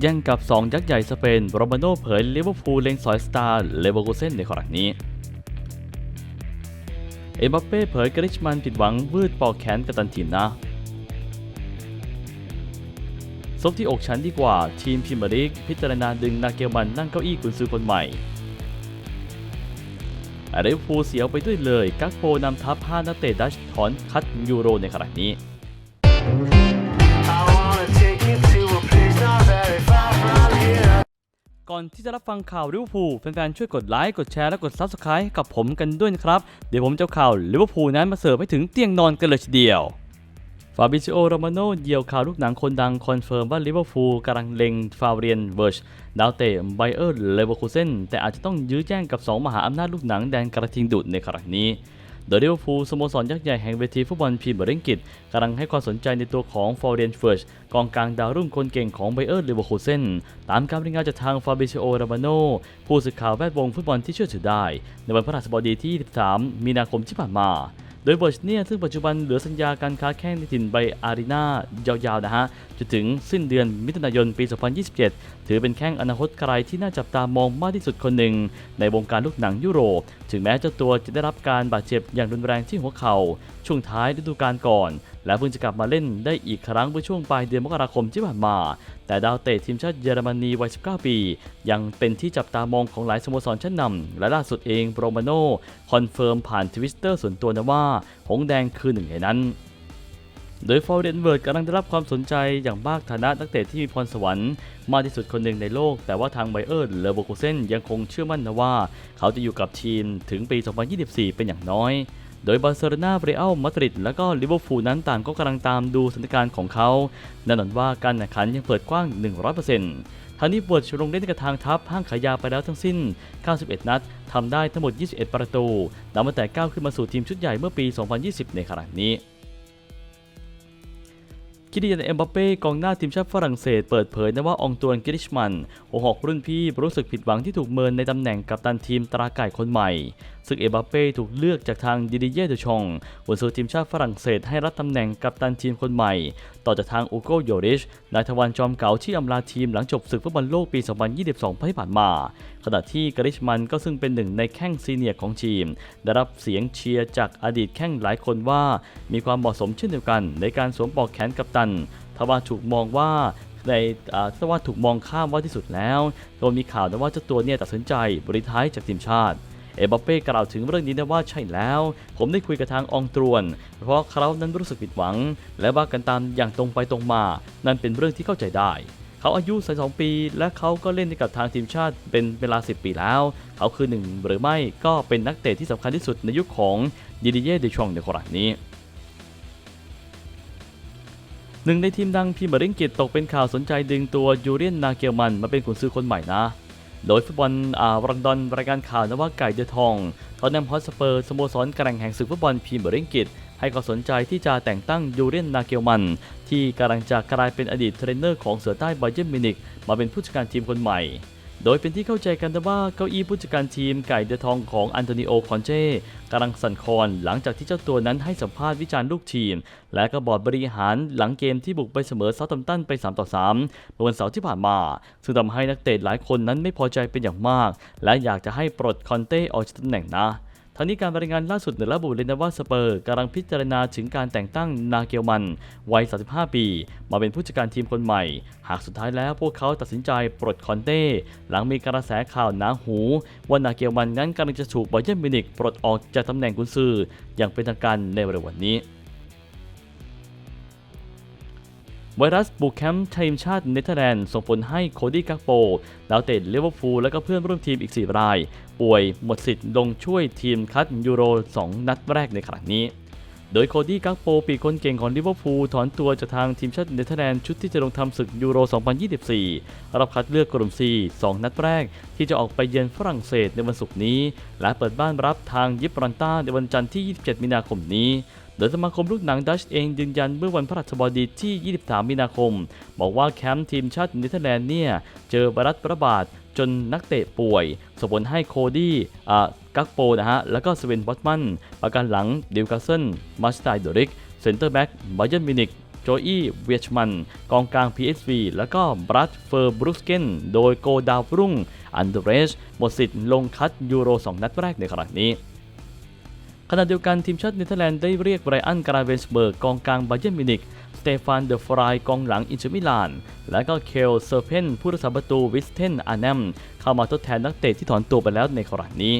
แย่งกับ 2 ยักษ์ใหญ่สเปนโรมาโน่เผยลิเวอร์พูลเล็งสอยสตาร์เลเวอร์คูเซนในครั้งนี้ เอ็มบัปเป้เผยกริชมันผิดหวังวืดปอกแขนกัตันทีมนะซบที่อกฉันดีกว่าทีมพิมยร์ลีกพิจารณาดึงนาเกลมันนั่งเก้าอี้กุนซือคนใหม่ลิเวอร์พูลเสียวไปด้วยเลย กักโปนำทัพ5นักเตะดัชถอนคัดยูโรในครั้งนี้ ก่อนที่จะรับฟังข่าวลิเวอร์พูลแฟนๆช่วยกดไลค์กดแชร์และกด Subscribe ให้กับผมกันด้วยนะครับ เดี๋ยวผมจะข่าวลิเวอร์พูลนั้นมาเสิร์ฟให้ถึงเตียงนอนกันเลยทีเดียวฟาบิซิโอโรมาโนเดี่ยวข่าวลูกหนังคนดังคอนเฟิร์มว่าลิเวอร์พูลกำลังเล็งฟาเรียนเวิร์ชดาวเตะไบเออร์เลเวอร์คูเซนแต่อาจจะต้องยื้อแย่งกับ 2 มหาอำนาจลูกหนังแดนกระทิงดุในครั้งนี้ โดยลิเวอร์พูลสโมสรยักษ์ใหญ่แห่งเวทีฟุตบอลพรีเมียร์ลีกอังกฤษกำลังให้ความสนใจในตัวของฟอร์เรนเฟิร์ชกองกลางดาวรุ่งคนเก่งของไบเออร์เลเวอร์คูเซนตามการรายงานจากทางฟาบิเชโอรามาโนผู้สื่อข่าวแวดวงฟุตบอลที่เชื่อถือได้ ในวันพฤหัสบดีที่ 23 มีนาคมที่ผ่านมา โดยเบอร์ชเนี่ยซึ่งปัจจุบันเหลือสัญญาการค้าแข่งในถิ่นไบอารีนายาวๆนะฮะจนถึงสิ้นเดือนมิถุนายนปี 2027 ถือเป็นแข้งอนาคตไกลที่น่าจับตามองมากที่สุดคนหนึ่ง ในวงการลูกหนังยุโรป ถึงแม้เจ้าตัวจะได้รับการบาดเจ็บอย่างรุนแรงที่หัวเข่าช่วงท้ายฤดูกาลก่อน และเพิ่งจะกลับมาเล่นได้อีกครั้งเมื่อช่วงปลายเดือนมกราคมที่ผ่านมา แต่ดาวเตะทีมชาติเยอรมนีวัย 19 ปี ยังเป็นที่จับตามองของหลายสโมสรชั้นนำและล่าสุดเองโรมาโนคอนเฟิร์มผ่านทวิตเตอร์ส่วนตัวนะว่า หงแดงคือหนึ่งในนั้นโดยฟอร์เรนเวิร์ดกำลังได้รับความสนใจอย่างมากฐานะนักเตะที่มีพรสวรรค์มากที่สุดคนหนึ่งในโลก แต่ว่าทางไบเออร์เลเวอร์คูเซนยังคงเชื่อมั่นนะว่า เขาจะอยู่กับทีมถึงปี 2024 เป็นอย่างน้อย โดยบาร์เซโลนาเรอัลมาดริดและก็ลิเวอร์พูลนั้นต่างก็กำลังตามดูสถานการณ์ของเขาแน่นอนว่าการแข่งขันยังเปิดกว้าง 100%ทางนี้เวิร์ดลงเล่นกับทางทัพห้างขายยาไปแล้วทั้งสิ้น 91 นัดทำได้ทั้งหมด 21 ประตูนับตั้งแต่ก้าวขึ้นมาสู่ทีมชุดใหญ่เมื่อปี 2020 ในขณะนี้คิดิยันเอ็มบัปเป้กองหน้าทีมชาติฝรั่งเศสเปิดเผยนะว่าองตวนกิริชมันหัวหอกรุ่นพี่รู้สึกผิดหวังที่ถูกเมินในตำแหน่งกัปตันทีมตราไก่คนใหม่ ซึ่งเอบัปเป้ถูกเลือกจากทางดิดิเย่เดชองหัวโซทีมชาติฝรั่งเศสให้รับตำแหน่งกัปตันทีมคนใหม่ ต่อจากทางอูโกโยริชนายทวารจอมเก่าที่อำลาทีมหลังจบศึกฟุตบอลโลกปี 2022ที่ผ่านมา ขณะที่กริชมันก็ซึ่งเป็นหนึ่งในแข้งซีเนียร์ของทีม ได้รับเสียงเชียร์จากอดีตแข้งหลายคนว่า มีความเหมาะสมเช่นเดียวกัน ในการสวมปลอกแขนกัปตันทว่าถูกมองว่าในอ่าทว่าถูกมองข้ามว่าที่สุดแล้วโดยมีข่าวนะว่าเจ้าตัวเนี่ยตัดสินใจบริท้ายจากทีมชาติ เอบัปเป้กล่าวถึงเรื่องนี้นะว่าใช่แล้ว ผมได้คุยกับทางองตรวน เพราะเขานั้นรู้สึกผิดหวัง และว่ากันตามอย่างตรงไปตรงมา นั่นเป็นเรื่องที่เข้าใจได้เขาอายุ 32 ปี และเขาก็เล่นกับทางทีมชาติเป็นเวลา 10 ปีแล้ว เขาคือหนึ่งหรือไม่ก็เป็นนักเตะที่สำคัญที่สุดในยุคของดิดิเย่เดชองในครั้งนี้หนึ่งในทีมดังพรีเมียร์ลีกอังกฤษตกเป็นข่าวสนใจดึงตัวยูเรียนนาเกลมันมาเป็นขุนซื้อคนใหม่นะ โดยฟุตบอลอ่าวรังดอนรายการข่าวนะว่าไก่เดอทองตอนนำฮอสเปอร์สโมสรแกร่งแห่งศึกฟุตบอลพรีเมียร์ลีกอังกฤษให้ความสนใจที่จะแต่งตั้งยูเรียนนาเกลมัน ที่กำลังจะกลายเป็นอดีตเทรนเนอร์ของเสือใต้ไบเยร์นมิวนิกมาเป็นผู้จัดการทีมคนใหม่ โดยเป็นที่เข้าใจกันนะว่าเก้าอี้ผู้จัดการทีมไก่เดอทองของอันโตนิโอคอนเจกำลังสั่นคลอนหลังจากที่เจ้าตัวนั้นให้สัมภาษณ์วิจารณ์ลูกทีม และก็บอร์ดบริหารหลังเกมที่บุกไปเสมอเซาท์แฮมตันไป 3 ต่อ3เมื่อวันเสาร์ที่ผ่านมา ซึ่งทำให้นักเตะหลายคนนั้นไม่พอใจเป็นอย่างมาก และอยากจะให้ปลดคอนเต้ออกจากตำแหน่งนะ ทั้งนี้การรายงานล่าสุดในระบุเลยนะว่าสเปอร์กำลังพิจารณาถึงการแต่งตั้งนาเกลมันวัย 35 ปี มาเป็นผู้จัดการทีมคนใหม่ หากสุดท้ายแล้วพวกเขาตัดสินใจปลดคอนเต้ หลังมีกระแสข่าวหนาหู ว่านาเกลมันนั้นกำลังจะถูกบาเยนมินิกปลดออกจากตำแหน่งกุนซืออย่างเป็นทางการในเร็ววันนี้ ไวรัสบุกแคมป์ทีมชาติเนเธอร์แลนด์ส่งผลให้โคดี้กักโปดาวเตะลิเวอร์พูลและก็เพื่อนร่วมทีมอีก 4 ราย ป่วยหมดสิทธิ์ลงช่วยทีมคัดยูโร 2 นัดแรกในครั้งนี้ โดยโคดี้กักโปปีคนเก่งของลิเวอร์พูลถอนตัวจากทางทีมชาติเนเธอร์แลนด์ชุดที่จะลงทำศึกยูโร 2024 รับคัดเลือกกลุ่ม C 2 นัดแรก ที่จะออกไปเยือนฝรั่งเศสในวันศุกร์นี้ และเปิดบ้านรับทางยิปรันตาในวันจันทร์ที่ 27 มีนาคมนี้ โดยสมาคมลูกหนังดัชเองยืนยันเมื่อวันพฤหัสบดีที่ 23 มีนาคม บอกว่าแคมป์ทีมชาติเนเธอร์แลนด์เนี่ย เจอไวรัสระบาดจนนักเตะป่วยส่งผลให้โคดี้อ่ากักโปนะฮะ แล้วก็สเวนบอตมันประกันหลังดิวคาสเซนมาสไตโดริกเซนเตอร์แบ็กไบเยร์นมินิกโจอี้เวียชมัน กองกลาง PSV แล้วก็บรัดเฟอร์บรุสเกนโดยโกดาวรุ่ง อันเดรสหมดสิทธิ์ลงคัดยูโร 2 นัดแรกในครั้งนี้ ขณะเดียวกันทีมชาติเนเธอร์แลนด์ได้เรียกไบรอันกราเวนสเบิร์กกองกลางบาเยร์นมิวนิกสเตฟานเดอฟรายกองหลังอินเตอร์มิลาน และก็เคลเซอร์เพนผู้รักษาประตูวิสเทนอาร์แนมเข้ามาทดแทนนักเตะที่ถอนตัวไปแล้วในครั้งนี้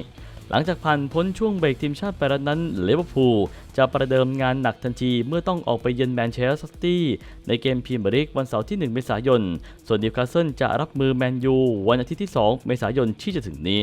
หลังจากผ่านพ้นช่วงเบรกทีมชาติไปแล้วนั้นลิเวอร์พูลจะประเดิมงานหนักทันทีเมื่อต้องออกไปเยือนแมนเชสเตอร์ซิตี้ในเกมพรีเมียร์ลีกวันเสาร์ที่ 1 เมษายน ส่วนนิวคาสเซิลจะรับมือแมนยูวันอาทิตย์ที่ 2 เมษายนที่จะถึงนี้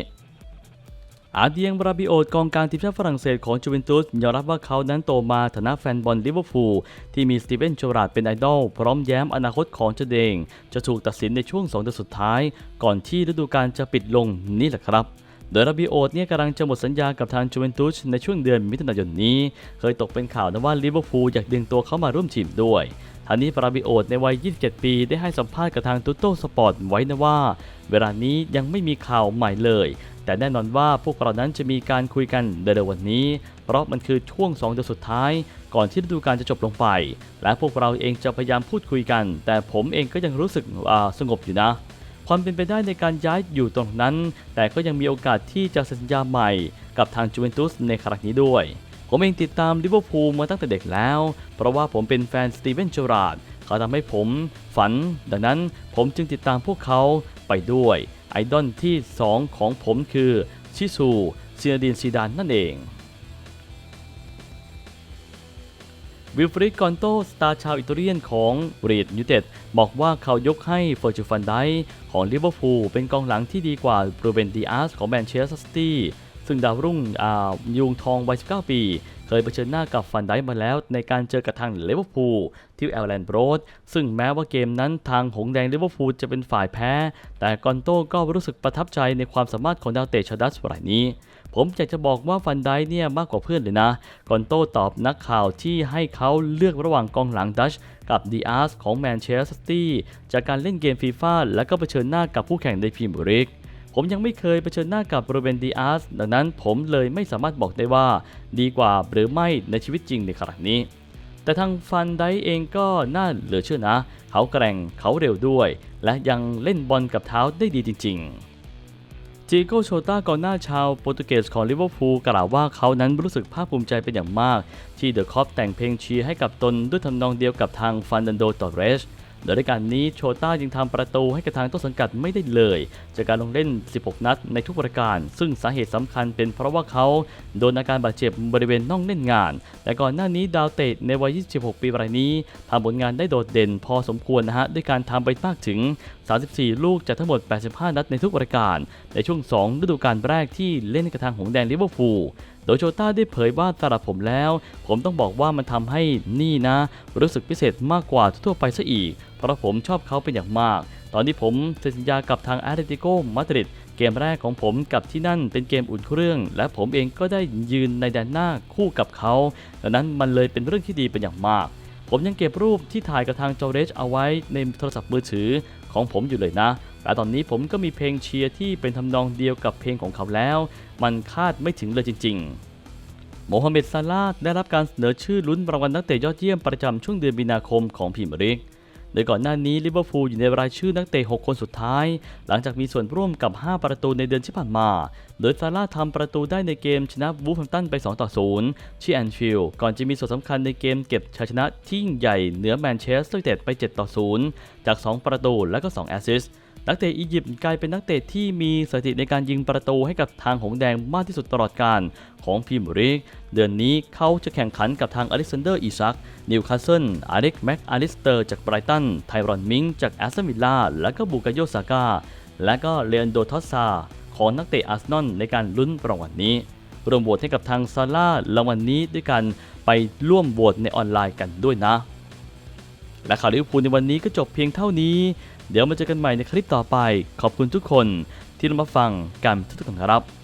อาเดียงบราบิโอตกองกลางทีมชาติฝรั่งเศสของจูเวนตุสยอมรับว่าเขานั้นโตมาฐานะแฟนบอลลิเวอร์พูลที่มีสตีเวนโจราร์ดเป็นไอดอล พร้อมแย้มอนาคตของเจเดง จะถูกตัดสินในช่วง2เดือนสุดท้าย ก่อนที่ฤดูกาลจะปิดลงนี่แหละครับโดยราบิโอตเนี่ยกำลังจะหมดสัญญากับทางจูเวนตุสในช่วงเดือนมิถุนายนนี้ เคยตกเป็นข่าวนะว่าลิเวอร์พูลอยากดึงตัวเขามาร่วมทีมด้วยทางนี้ปราบิโอตในวัย 27 ปีได้ให้สัมภาษณ์กับทางตุโต้สปอร์ตไว้นะว่า เวลานี้ยังไม่มีข่าวใหม่เลย แต่แน่นอนว่าพวกเรานั้นจะมีการคุยกันเร็วๆวันนี้ เพราะมันคือช่วง2เดือนสุดท้าย ก่อนที่ฤดูกาลจะจบลงไป และพวกเราเองจะพยายามพูดคุยกัน แต่ผมเองก็ยังรู้สึกอ่าสงบอยู่นะ ความเป็นไปได้ในการย้ายอยู่ตรงนั้น แต่ก็ยังมีโอกาสที่จะสัญญาใหม่ กับทางจูเวนตุสในครั้งนี้ด้วย ผมเองติดตามลิเวอร์พูลมาตั้งแต่เด็กแล้ว เพราะว่าผมเป็นแฟนสตีเวนเจอราร์ดเขาทำให้ผมฝัน ดังนั้นผมจึงติดตามพวกเขาไปด้วย ไอดอลที่ 2 ของผมคือชิซูซินาดินซีดานนั่นเองวิลฟริดกอนโตสตาร์ชาวอิตาเลียนของรีดยูเต็ดบอกว่าเขายกให้เฟอร์จูฟันไดของลิเวอร์พูลเป็นกองหลังที่ดีกว่าบรูเบนดีอาสของแมนเชสเตอร์ซิตี้ซึ่งดาวรุ่งอ่ายุงทองวัย 19 ปี ยเผชิญหน้ากับฟันไดมาแล้วในการเจอกับทางเลเวอร์พูลที่แอลแลนด์โบรดซึ่งแม้ว่าเกมนั้นทางหงแดงเลเวอร์พูลจะเป็นฝ่ายแพ้ แต่กอนโต้ก็รู้สึกประทับใจในความสามารถของดาวเตะชาดัชรายนี้ ผมอยากจะบอกว่าฟันไดเนี่ยมากกว่าเพื่อนเลยนะ กอนโต้ตอบนักข่าวที่ให้เขาเลือกระหว่างกองหลังดัชกับดีอาร์สของแมนเชสเตอร์ซิตี้จากการเล่นเกมฟีฟ่าและก็เผชิญหน้ากับผู้แข่งในพรีเมียร์ลีก ผมยังไม่เคยเผชิญหน้ากับโรเบนดีอาร์สดังนั้นผมเลยไม่สามารถบอกได้ว่า ดีกว่าหรือไม่ในชีวิตจริงในขณะนี้ แต่ทางฟันไดเองก็น่าเหลือเชื่อนะ เขาแกร่งเขาเร็วด้วย และยังเล่นบอลกับเท้าได้ดีจริง ๆจิโก้โชต้ากองหน้าชาวโปรตุเกสของลิเวอร์พูลกล่าวว่าเขานั้นรู้สึกภาคภูมิใจเป็นอย่างมาก ที่เดอะคอปแต่งเพลงเชียร์ให้กับตนด้วยทำนองเดียวกับทางฟันดันโดตอเรส โดยด้วยการนี้โชต้ายังทำประตูให้กับทางต้นสังกัดไม่ได้เลย จากการลงเล่น 16 นัดในทุกประการ ซึ่งสาเหตุสำคัญเป็นเพราะว่าเขาโดนอาการบาดเจ็บบริเวณน่องเล่นงาน แต่ก่อนหน้านี้ดาวเตะในวัย 26 ปีรายนี้ทำผลงานได้โดดเด่นพอสมควรนะฮะด้วยการทำไปมากถึง34 ลูกจากทั้งหมด 85 นัดในทุกรายการ ในช่วง 2 ฤดูกาลแรกที่เล่นกับทางหงแดงลิเวอร์พูลโดยโชต้าได้เผยว่าสำหรับผมแล้ว ผมต้องบอกว่ามันทำให้นี่นะ รู้สึกพิเศษมากกว่าทั่วไปซะอีก เพราะผมชอบเขาเป็นอย่างมาก ตอนที่ผมเซ็นสัญญากับทางแอตเลติโกมาดริดเกมแรกของผมกับที่นั่นเป็นเกมอุ่นเครื่อง และผมเองก็ได้ยืนในแดนหน้าคู่กับเขาดังนั้นมันเลยเป็นเรื่องที่ดีเป็นอย่างมาก ผมยังเก็บรูปที่ถ่ายกับทางจอเรจเอาไว้ในโทรศัพท์มือถือ ของผมอยู่เลยนะแต่ตอนนี้ผมก็มีเพลงเชียร์ที่เป็นทำนองเดียวกับเพลงของเขาแล้ว มันคาดไม่ถึงเลยจริง ๆโมฮัมเหม็ดซาลาห์ได้รับการเสนอชื่อลุ้นรางวัลนักเตะยอดเยี่ยมประจำช่วงเดือนมีนาคมของพิมริก โดยก่อนหน้านี้ลิเวอร์พูลอยู่ในรายชื่อนักเตะ 6 คนสุดท้าย หลังจากมีส่วนร่วมกับ 5 ประตูในเดือนที่ผ่านมา โดยซาร่าทำประตูได้ในเกมชนะวูฟแฮมตันไป 2 ต่อ 0 ที่แอนฟิลด์ก่อนจะมีส่วนสำคัญในเกมเก็บชัยชนะที่ยิ่งใหญ่เหนือแมนเชสเตอร์ยูไนเต็ดไป 7 ต่อ 0 จาก 2 ประตูและก็ 2 แอสซิสต์ นักเตะอียิปต์กลายเป็นนักเตะที่มีสถิติในการยิงประตูให้กับทางหงแดงมากที่สุดตลอดการของพรีเมียร์ลีกเดือนนี้เขาจะแข่งขันกับทางอเล็กซานเดอร์อีซัก นิวคาสเซิลอาเล็กแม็กอาลิสเตอร์จากไบรตัน ไทรอนมิงจากแอสตันวิลล่า และก็บูกาโยซาก้า และก็เลอันโดทอสซา ของนักเตะอาร์เซนอลในการลุ้นรางวัลนี้รวมโหวตให้กับทางซาร่ารางวัลนี้ด้วยกันไปร่วมโหวตในออนไลน์กันด้วยนะ และข่าวลิเวอร์พูลในวันนี้ก็จบเพียงเท่านี้ เดี๋ยวมาเจอกันใหม่ในคลิปต่อไป ขอบคุณทุกคนที่รับมาฟังกันทุกๆคนครับ